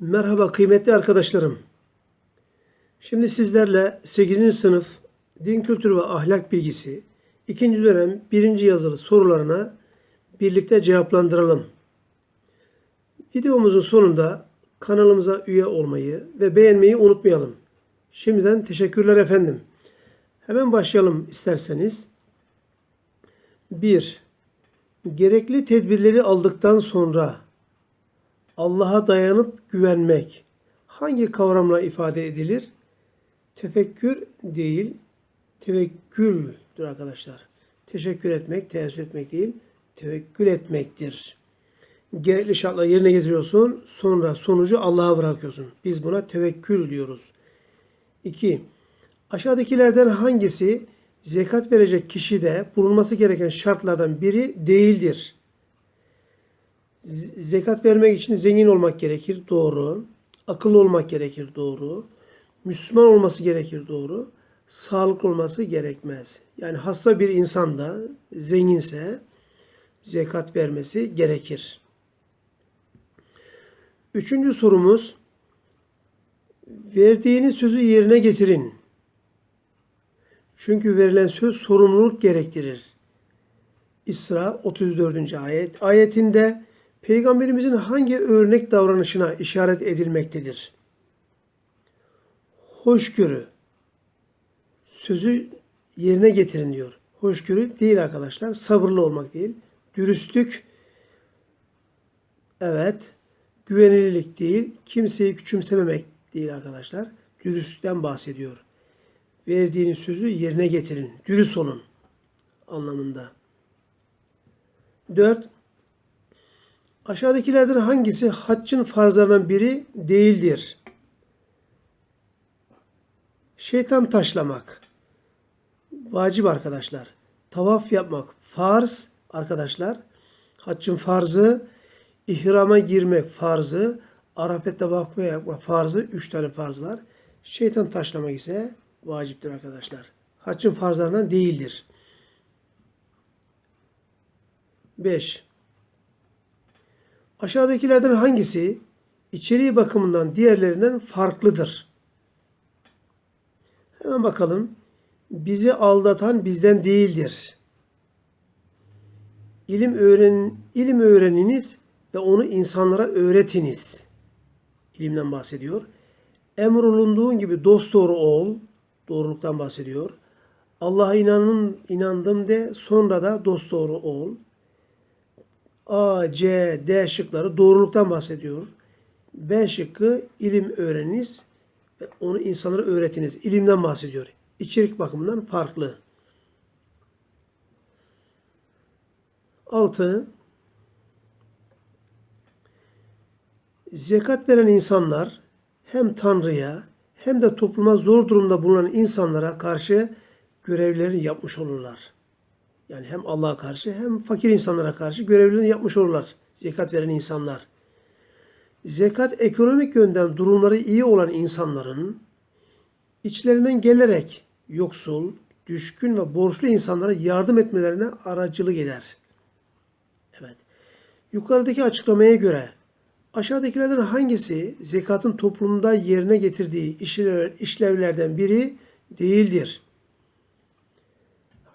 Merhaba kıymetli arkadaşlarım. Şimdi sizlerle 8. sınıf din kültürü ve ahlak bilgisi 2. dönem 1. yazılı sorularına birlikte cevaplandıralım. Videomuzun sonunda kanalımıza üye olmayı ve beğenmeyi unutmayalım. Şimdiden teşekkürler efendim. Hemen başlayalım isterseniz. 1. Gerekli tedbirleri aldıktan sonra Allah'a dayanıp güvenmek hangi kavramla ifade edilir? Tefekkür değil, tevekküldür arkadaşlar. Teşekkür etmek, teessür etmek değil, tevekkül etmektir. Gerekli şartları yerine getiriyorsun, sonra sonucu Allah'a bırakıyorsun. Biz buna tevekkül diyoruz. 2. Aşağıdakilerden hangisi zekat verecek kişide bulunması gereken şartlardan biri değildir? Zekat vermek için zengin olmak gerekir. Doğru. Akıllı olmak gerekir. Doğru. Müslüman olması gerekir. Doğru. Sağlıklı olması gerekmez. Yani hasta bir insan da zenginse zekat vermesi gerekir. Üçüncü sorumuz verdiğiniz sözü yerine getirin. Çünkü verilen söz sorumluluk gerektirir. İsra 34. ayet. Ayetinde Peygamberimizin hangi örnek davranışına işaret edilmektedir? Hoşgörü. Sözü yerine getirin diyor. Hoşgörü değil arkadaşlar. Sabırlı olmak değil. Dürüstlük. Evet. Güvenilirlik değil. Kimseyi küçümsememek değil arkadaşlar. Dürüstlükten bahsediyor. Verdiğiniz sözü yerine getirin. Dürüst olun anlamında. 4. Aşağıdakilerden hangisi haccın farzlarından biri değildir? Şeytan taşlamak. Vacip arkadaşlar. Tavaf yapmak. Farz arkadaşlar. Haccın farzı. İhrama girmek farzı. Arafet'te vakfe yapmak farzı. Üç tane farz var. Şeytan taşlamak ise vaciptir arkadaşlar. Haccın farzlarından değildir. 5. Aşağıdakilerden hangisi içeriği bakımından diğerlerinden farklıdır? Hemen bakalım. Bizi aldatan bizden değildir. İlim öğren ilim öğreniniz ve onu insanlara öğretiniz. İlimden bahsediyor. Emrolunduğun gibi dosdoğru ol. Doğruluktan bahsediyor. Allah'a inanın, inandım de sonra da dosdoğru ol. A, C, D şıkları doğruluktan bahsediyor. B şıkkı ilim öğreniniz ve onu insanlara öğretiniz. İlimden bahsediyor. İçerik bakımından farklı. 6. Zekat veren insanlar hem Tanrı'ya hem de topluma zor durumda bulunan insanlara karşı görevlerini yapmış olurlar. Yani hem Allah'a karşı hem fakir insanlara karşı görevlerini yapmış olurlar. Zekat veren insanlar. Zekat ekonomik yönden durumları iyi olan insanların içlerinden gelerek yoksul, düşkün ve borçlu insanlara yardım etmelerine aracılık eder. Evet. Yukarıdaki açıklamaya göre aşağıdakilerden hangisi zekatın toplumda yerine getirdiği işlevlerden biri değildir?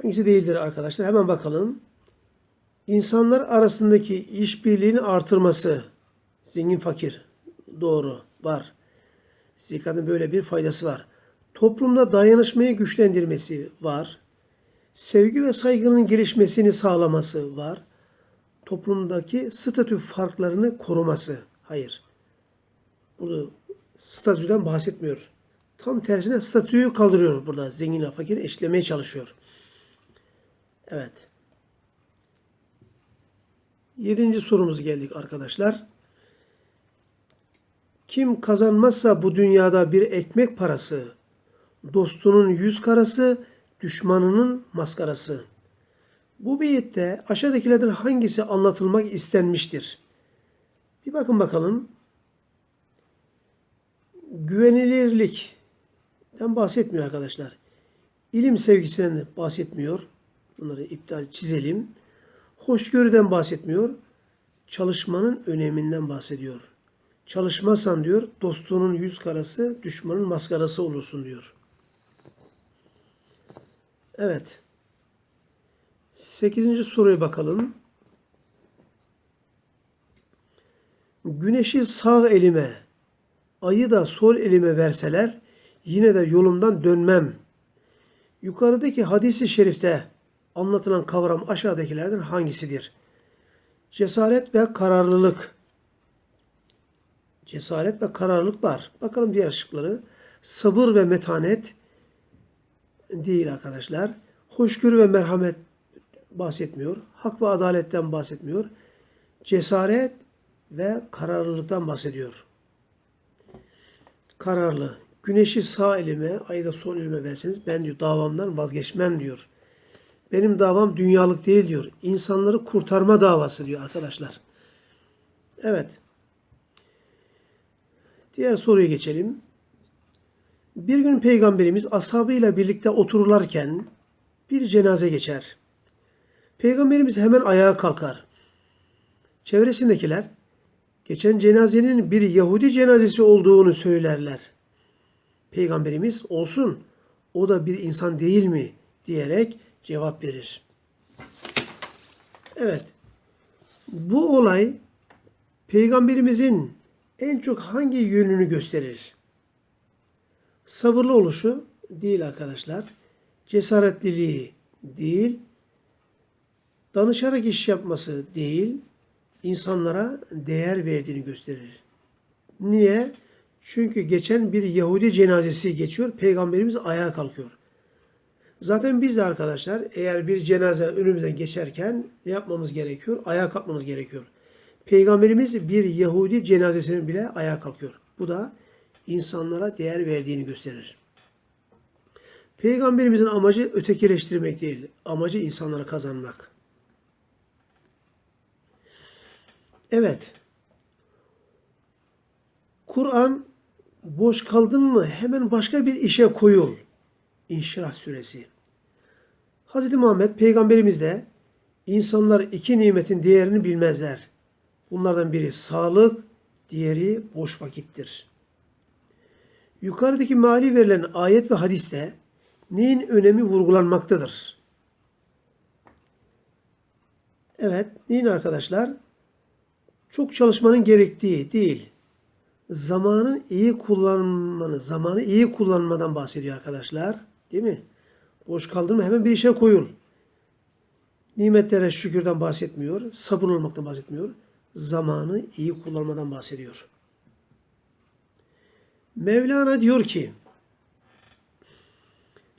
Hangisi değildir arkadaşlar? Hemen bakalım. İnsanlar arasındaki işbirliğini artırması. Zengin fakir. Doğru. Var. Zekatın böyle bir faydası var. Toplumda dayanışmayı güçlendirmesi var. Sevgi ve saygının gelişmesini sağlaması var. Toplumdaki statü farklarını koruması. Hayır. Burada statüden bahsetmiyor. Tam tersine statüyü kaldırıyor burada. Zenginle fakir eşlemeye çalışıyor. Evet. Yedinci sorumuz geldik arkadaşlar. Kim kazanmazsa bu dünyada bir ekmek parası, dostunun yüz karası, düşmanının maskarası. Bu beyette aşağıdakilerden hangisi anlatılmak istenmiştir? Bir bakın bakalım. Güvenilirlikten bahsetmiyor arkadaşlar. İlim sevgisinden bahsetmiyor. Bunları iptal çizelim. Hoşgörüden bahsetmiyor. Çalışmanın öneminden bahsediyor. Çalışmazsan diyor dostluğunun yüz karası, düşmanın maskarası olursun diyor. Evet. Sekizinci soruya bakalım. Güneşi sağ elime, ayı da sol elime verseler yine de yolumdan dönmem. Yukarıdaki hadisi şerifte anlatılan kavram aşağıdakilerden hangisidir? Cesaret ve kararlılık. Cesaret ve kararlılık var. Bakalım diğer şıkları. Sabır ve metanet değil arkadaşlar. Hoşgörü ve merhamet bahsetmiyor. Hak ve adaletten bahsetmiyor. Cesaret ve kararlılıktan bahsediyor. Kararlı. Güneşi sağ elime, ayı da sol elime verseniz ben diyor davamdan vazgeçmem diyor. Benim davam dünyalık değil diyor. İnsanları kurtarma davası diyor arkadaşlar. Evet. Diğer soruya geçelim. Bir gün peygamberimiz ashabıyla birlikte otururlarken bir cenaze geçer. Peygamberimiz hemen ayağa kalkar. Çevresindekiler geçen cenazenin bir Yahudi cenazesi olduğunu söylerler. Peygamberimiz olsun o da bir insan değil mi diyerek cevap verir. Evet. Bu olay peygamberimizin en çok hangi yönünü gösterir? Sabırlı oluşu değil arkadaşlar. Cesaretliliği değil. Danışarak iş yapması değil. insanlara değer verdiğini gösterir. Niye? Çünkü geçen bir Yahudi cenazesi geçiyor. Peygamberimiz ayağa kalkıyor. Zaten biz de arkadaşlar eğer bir cenaze önümüzden geçerken ne yapmamız gerekiyor? Ayağa kalkmamız gerekiyor. Peygamberimiz bir Yahudi cenazesinin bile ayağa kalkıyor. Bu da insanlara değer verdiğini gösterir. Peygamberimizin amacı ötekileştirmek değil, amacı insanlara kazanmak. Evet. Kur'an boş kaldın mı hemen başka bir işe koyul. İnşirah suresi. Hz. Muhammed peygamberimiz de insanlar iki nimetin değerini bilmezler. Bunlardan biri sağlık, diğeri boş vakittir. Yukarıdaki mali verilen ayet ve hadiste neyin önemi vurgulanmaktadır? Evet, neyin arkadaşlar? Çok çalışmanın gerektiği değil. Zamanın iyi kullanmanı, zamanı iyi kullanmadan bahsediyor arkadaşlar. Değil mi? Boş kaldın mı hemen bir işe koyul. Nimetlere şükürden bahsetmiyor. Sabırlı olmaktan bahsetmiyor. Zamanı iyi kullanmadan bahsediyor. Mevlana diyor ki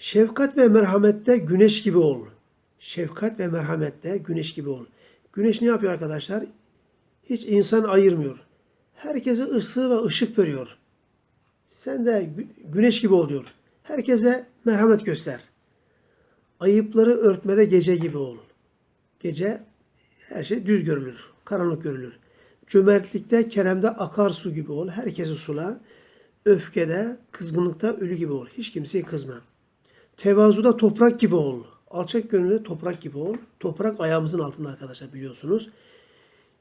Şefkat ve merhamette güneş gibi ol. Şefkat ve merhamette güneş gibi ol. Güneş ne yapıyor arkadaşlar? Hiç insan ayırmıyor. Herkese ısı ve ışık veriyor. Sen de güneş gibi ol diyor. Herkese merhamet göster. Ayıpları örtmede gece gibi ol. Gece her şey düz görülür, karanlık görülür. Cömertlikte, keremde akar su gibi ol. Herkesi sula. Öfkede, kızgınlıkta ölü gibi ol. Hiç kimseye kızma. Tevazuda toprak gibi ol. Alçak gönüllü toprak gibi ol. Toprak ayağımızın altında arkadaşlar biliyorsunuz.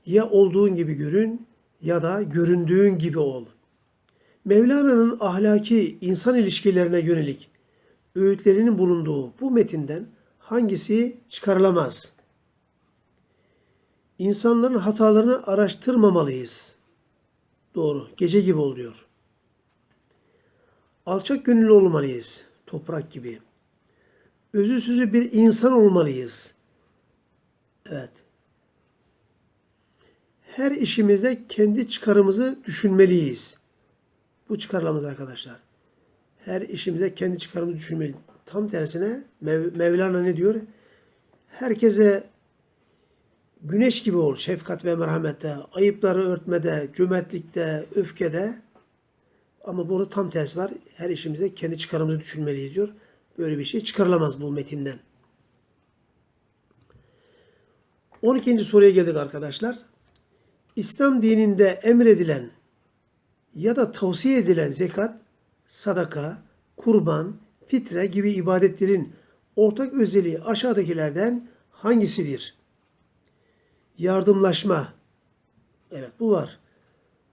Ya olduğun gibi görün ya da göründüğün gibi ol. Mevlana'nın ahlaki insan ilişkilerine yönelik öğütlerinin bulunduğu bu metinden hangisi çıkarılamaz? İnsanların hatalarını araştırmamalıyız. Doğru. Gece gibi oluyor. Alçak gönüllü olmalıyız. Toprak gibi. Özü sözü bir insan olmalıyız. Evet. Her işimizde kendi çıkarımızı düşünmeliyiz. Bu çıkarılamaz arkadaşlar. Her işimize kendi çıkarımızı düşünmeliyiz. Tam tersine Mev Mevlana ne diyor? Herkese güneş gibi ol. Şefkat ve merhamette, ayıpları örtmede, cömertlikte, öfkede. Ama burada tam tersi var. Her işimize kendi çıkarımızı düşünmeliyiz diyor. Böyle bir şey çıkarılamaz bu metinden. 12. soruya geldik arkadaşlar. İslam dininde emredilen ya da tavsiye edilen zekat, sadaka, kurban, fitre gibi ibadetlerin ortak özelliği aşağıdakilerden hangisidir? Yardımlaşma. Evet bu var.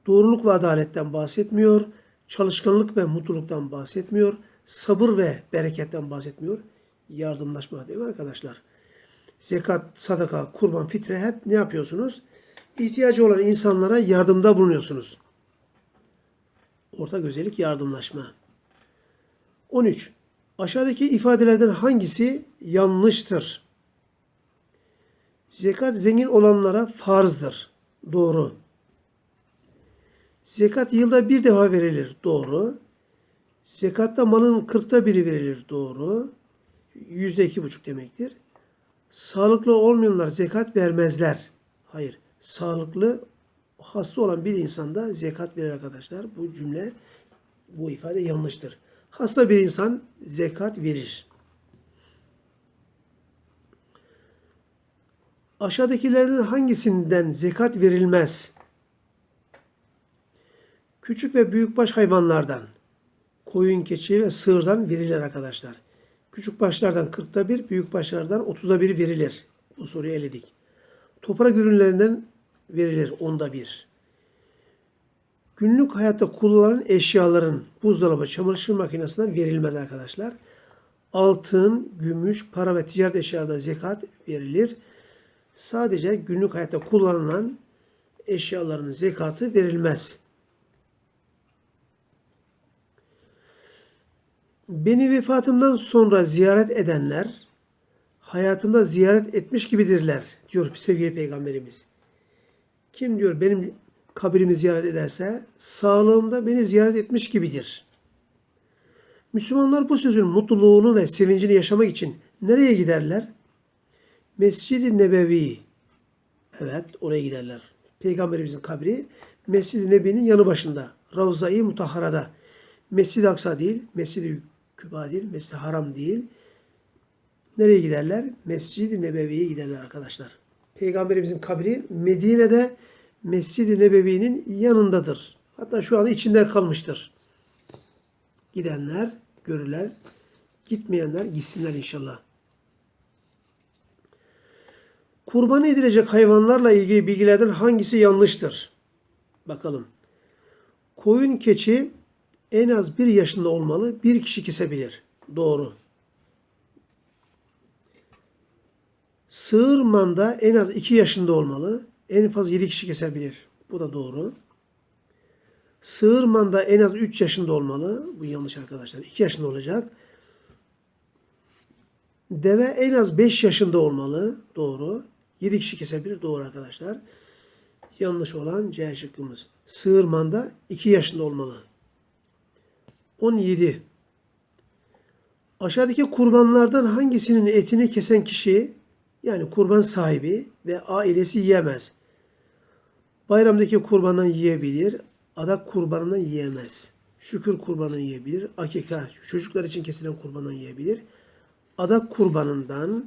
Doğruluk ve adaletten bahsetmiyor. Çalışkanlık ve mutluluktan bahsetmiyor. Sabır ve bereketten bahsetmiyor. Yardımlaşma değil mi arkadaşlar? Zekat, sadaka, kurban, fitre hep ne yapıyorsunuz? İhtiyacı olan insanlara yardımda bulunuyorsunuz. Ortak özellik yardımlaşma. 13. Aşağıdaki ifadelerden hangisi yanlıştır? Zekat zengin olanlara farzdır. Doğru. Zekat yılda bir defa verilir. Doğru. Zekatta malın kırkta biri verilir. Doğru. Yüzde iki buçuk demektir. Sağlıklı olmayanlar zekat vermezler. Hayır. Sağlıklı hasta olan bir insanda zekat verir arkadaşlar. Bu cümle, bu ifade yanlıştır. Hasta bir insan zekat verir. Aşağıdakilerden hangisinden zekat verilmez? Küçük ve büyükbaş hayvanlardan, koyun, keçi ve sığırdan verilir arkadaşlar. Küçük başlardan 40'ta bir, büyük başlardan 30'da bir verilir. Bu soruyu eledik. Toprak ürünlerinden verilir onda bir. Günlük hayatta kullanılan eşyaların buzdolabı, çamaşır makinesinden verilmez arkadaşlar. Altın, gümüş, para ve ticaret eşyalarında zekat verilir. Sadece günlük hayatta kullanılan eşyaların zekatı verilmez. Beni vefatımdan sonra ziyaret edenler hayatımda ziyaret etmiş gibidirler diyor sevgili peygamberimiz. Kim diyor benim kabrimi ziyaret ederse sağlığımda beni ziyaret etmiş gibidir. Müslümanlar bu sözün mutluluğunu ve sevincini yaşamak için nereye giderler? Mescid-i Nebevi. Evet oraya giderler. Peygamberimizin kabri Mescid-i Nebi'nin yanı başında. Ravza-i Mutahhara'da. Mescid-i Aksa değil, Mescid-i Küba değil, Mescid-i Haram değil. Nereye giderler? Mescid-i Nebevi'ye giderler arkadaşlar. Peygamberimizin kabri Medine'de Mescid-i Nebevi'nin yanındadır. Hatta şu anda içinde kalmıştır. Gidenler görürler. Gitmeyenler gitsinler inşallah. Kurban edilecek hayvanlarla ilgili bilgilerden hangisi yanlıştır? Bakalım. Koyun keçi en az bir yaşında olmalı. Bir kişi kesebilir. Doğru. Sığır manda en az iki yaşında olmalı. En fazla yedi kişi kesebilir. Bu da doğru. Sığır manda en az üç yaşında olmalı. Bu yanlış arkadaşlar. İki yaşında olacak. Deve en az beş yaşında olmalı. Doğru. Yedi kişi kesebilir. Doğru arkadaşlar. Yanlış olan C şıkkımız. Sığır manda iki yaşında olmalı. 17. Aşağıdaki kurbanlardan hangisinin etini kesen kişi yani kurban sahibi ve ailesi yiyemez? Bayramdaki kurbandan yiyebilir, adak kurbanından yiyemez. Şükür kurbanını yiyebilir, akika çocuklar için kesilen kurbandan yiyebilir. Adak kurbanından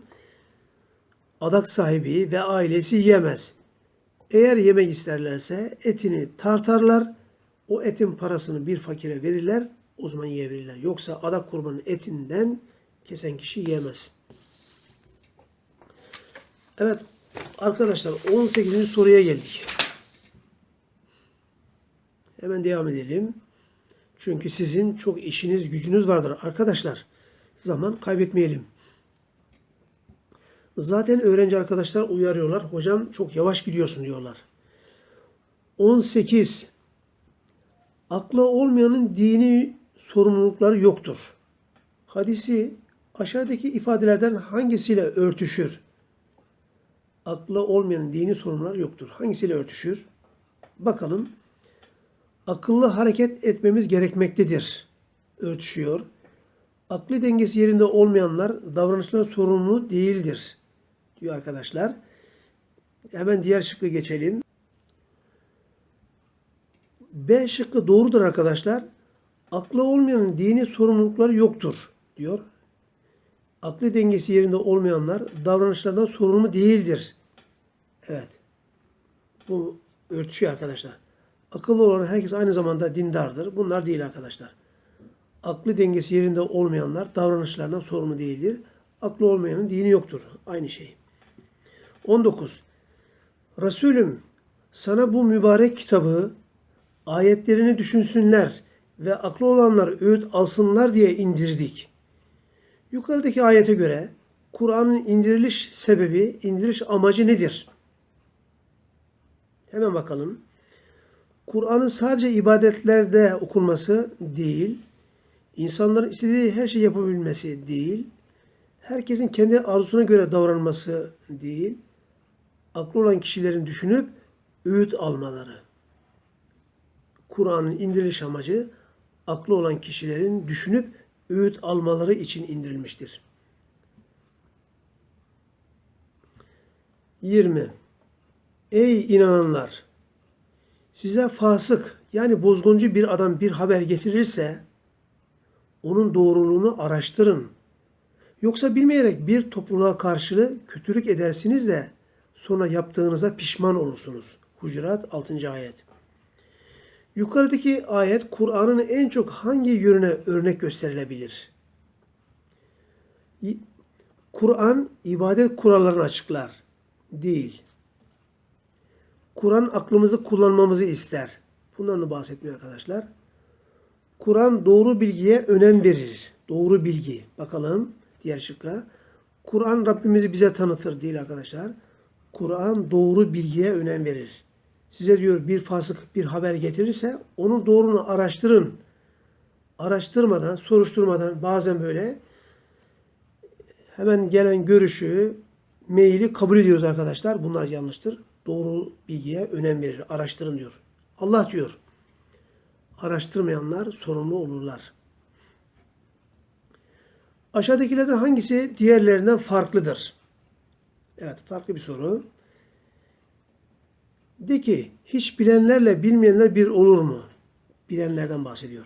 adak sahibi ve ailesi yiyemez. Eğer yemek isterlerse etini tartarlar, o etin parasını bir fakire verirler, o zaman yiyebilirler. Yoksa adak kurbanın etinden kesen kişi yiyemez. Evet arkadaşlar 18. soruya geldik. Hemen devam edelim. Çünkü sizin çok işiniz gücünüz vardır arkadaşlar. Zaman kaybetmeyelim. Zaten öğrenci arkadaşlar uyarıyorlar. Hocam çok yavaş gidiyorsun diyorlar. 18. Aklı olmayanın dini sorumlulukları yoktur. Hadisi aşağıdaki ifadelerden hangisiyle örtüşür? Aklı olmayanın dini sorumluları yoktur. Hangisiyle örtüşür? Bakalım. Akıllı hareket etmemiz gerekmektedir. Örtüşüyor. Aklı dengesi yerinde olmayanlar davranışlarına sorumlu değildir. Diyor arkadaşlar. Hemen diğer şıkkı geçelim. B şıkkı doğrudur arkadaşlar. Aklı olmayanın dini sorumlulukları yoktur diyor. Aklı dengesi yerinde olmayanlar davranışlardan sorumlu değildir. Evet. Bu örtüşüyor arkadaşlar. Akıllı olan herkes aynı zamanda dindardır. Bunlar değil arkadaşlar. Aklı dengesi yerinde olmayanlar davranışlardan sorumlu değildir. Aklı olmayanın dini yoktur. Aynı şey. 19. Resulüm sana bu mübarek kitabı ayetlerini düşünsünler ve aklı olanlar öğüt alsınlar diye indirdik. Yukarıdaki ayete göre Kur'an'ın indiriliş sebebi, indiriliş amacı nedir? Hemen bakalım. Kur'an'ın sadece ibadetlerde okunması değil, insanların istediği her şeyi yapabilmesi değil, herkesin kendi arzusuna göre davranması değil, aklı olan kişilerin düşünüp öğüt almaları. Kur'an'ın indiriliş amacı aklı olan kişilerin düşünüp öğüt almaları için indirilmiştir. 20. Ey inananlar! Size fasık yani bozguncu bir adam bir haber getirirse onun doğruluğunu araştırın. Yoksa bilmeyerek bir topluluğa karşı kötülük edersiniz de sonra yaptığınıza pişman olursunuz. Hucurat 6. ayet. Yukarıdaki ayet Kur'an'ın en çok hangi yönüne örnek gösterilebilir? Kur'an ibadet kurallarını açıklar. Değil. Kur'an aklımızı kullanmamızı ister. Bundan da bahsetmiyor arkadaşlar. Kur'an doğru bilgiye önem verir. Doğru bilgi. Bakalım diğer şıkka. Kur'an Rabbimizi bize tanıtır değil arkadaşlar. Kur'an doğru bilgiye önem verir. Size diyor bir fasık bir haber getirirse onun doğrunu araştırın. Araştırmadan, soruşturmadan bazen böyle hemen gelen görüşü, maili kabul ediyoruz arkadaşlar. Bunlar yanlıştır. Doğru bilgiye önem verir. Araştırın diyor. Allah diyor. Araştırmayanlar sorumlu olurlar. Aşağıdakilerden hangisi diğerlerinden farklıdır? Evet, farklı bir soru. De ki, hiç bilenlerle bilmeyenler bir olur mu? Bilenlerden bahsediyor.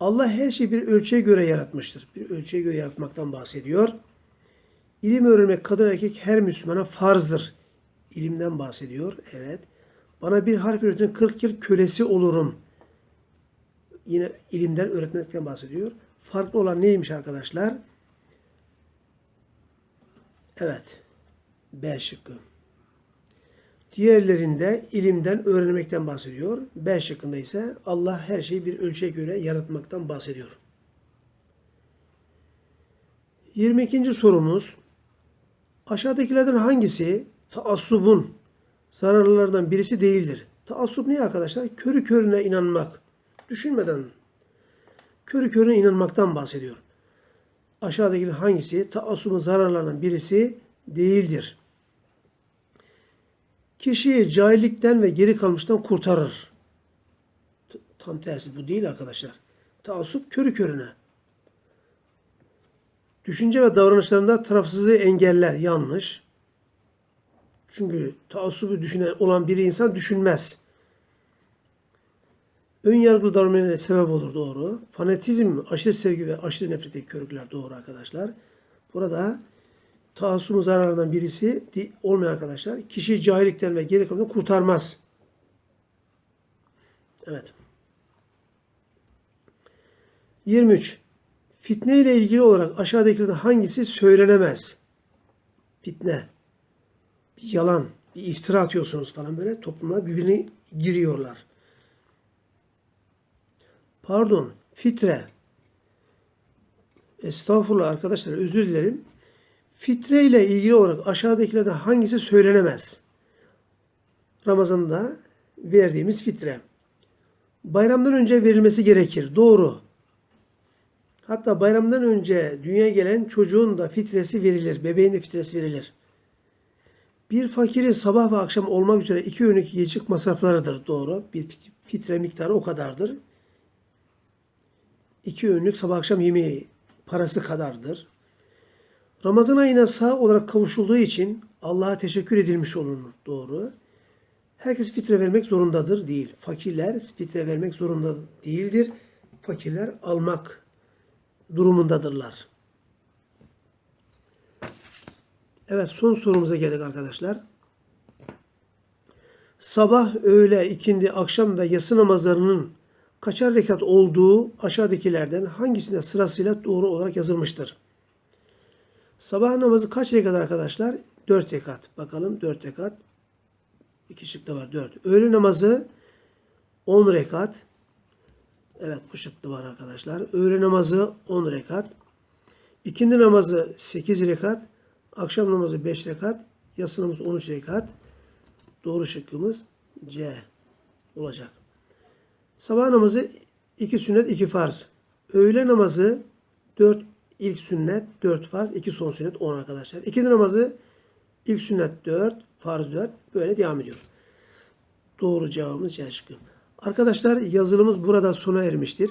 Allah her şeyi bir ölçüye göre yaratmıştır. Bir ölçüye göre yaratmaktan bahsediyor. İlim öğrenmek kadın erkek her Müslümana farzdır. İlimden bahsediyor. Evet. Bana bir harf öğretin 40 yıl kölesi olurum. Yine ilimden öğretmekten bahsediyor. Farklı olan neymiş arkadaşlar? Evet. B şıkkı. Diğerlerinde ilimden öğrenmekten bahsediyor. B şıkkında ise Allah her şeyi bir ölçüye göre yaratmaktan bahsediyor. 22. sorumuz Aşağıdakilerden hangisi taassubun zararlarından birisi değildir? Taassup ne arkadaşlar? Körü körüne inanmak. Düşünmeden körü körüne inanmaktan bahsediyor. Aşağıdakilerden hangisi taassubun zararlarından birisi değildir? Kişiyi cahillikten ve geri kalmıştan kurtarır. Tam tersi bu değil arkadaşlar. Taassup körü körüne. Düşünce ve davranışlarında tarafsızlığı engeller. Yanlış. Çünkü taassubu düşünen olan bir insan düşünmez. Ön yargılı davranmaya sebep olur doğru. Fanatizm, aşırı sevgi ve aşırı nefrete körükler doğru arkadaşlar. Burada taassubun zararlarından birisi olmayan arkadaşlar. Kişi cahillikten ve geri kalımdan kurtarmaz. Evet. 23. Fitne ile ilgili olarak aşağıdakilerden hangisi söylenemez? Fitne. Yalan, bir iftira atıyorsunuz falan böyle topluma birbirini giriyorlar. Pardon, fitre. Estağfurullah arkadaşlar özür dilerim. Fitre ile ilgili olarak aşağıdakilerden hangisi söylenemez? Ramazan'da verdiğimiz fitre. Bayramdan önce verilmesi gerekir. Doğru. Hatta bayramdan önce dünyaya gelen çocuğun da fitresi verilir. Bebeğin de fitresi verilir. Bir fakirin sabah ve akşam olmak üzere iki öğünlük yiyecek masraflarıdır. Doğru. Bir fitre miktarı o kadardır. İki öğünlük sabah akşam yemeği parası kadardır. Ramazan ayına sağ olarak kavuşulduğu için Allah'a teşekkür edilmiş olunur. Doğru. Herkes fitre vermek zorundadır. Değil. Fakirler fitre vermek zorunda değildir. Fakirler almak durumundadırlar. Evet son sorumuza geldik arkadaşlar. Sabah, öğle, ikindi, akşam ve yatsı namazlarının kaçar rekat olduğu aşağıdakilerden hangisinde sırasıyla doğru olarak yazılmıştır? Sabah namazı kaç rekat arkadaşlar? 4 rekat. Bakalım 4 rekat. İki şık da var 4. Öğle namazı 10 rekat. Evet bu şıkkı var arkadaşlar. Öğle namazı 10 rekat. İkindi namazı 8 rekat. Akşam namazı 5 rekat. Yatsı namazı 13 rekat. Doğru şıkkımız C olacak. Sabah namazı 2 sünnet 2 farz. Öğle namazı 4 ilk sünnet 4 farz 2 son sünnet 10 arkadaşlar. İkindi namazı ilk sünnet 4 farz 4 böyle devam ediyor. Doğru cevabımız C şıkkı. Arkadaşlar yazılımız burada sona ermiştir.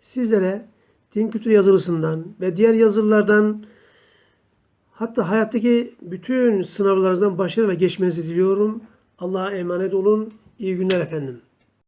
Sizlere din kültürü yazılısından ve diğer yazılılardan hatta hayattaki bütün sınavlarınızdan başarıyla geçmenizi diliyorum. Allah'a emanet olun. İyi günler efendim.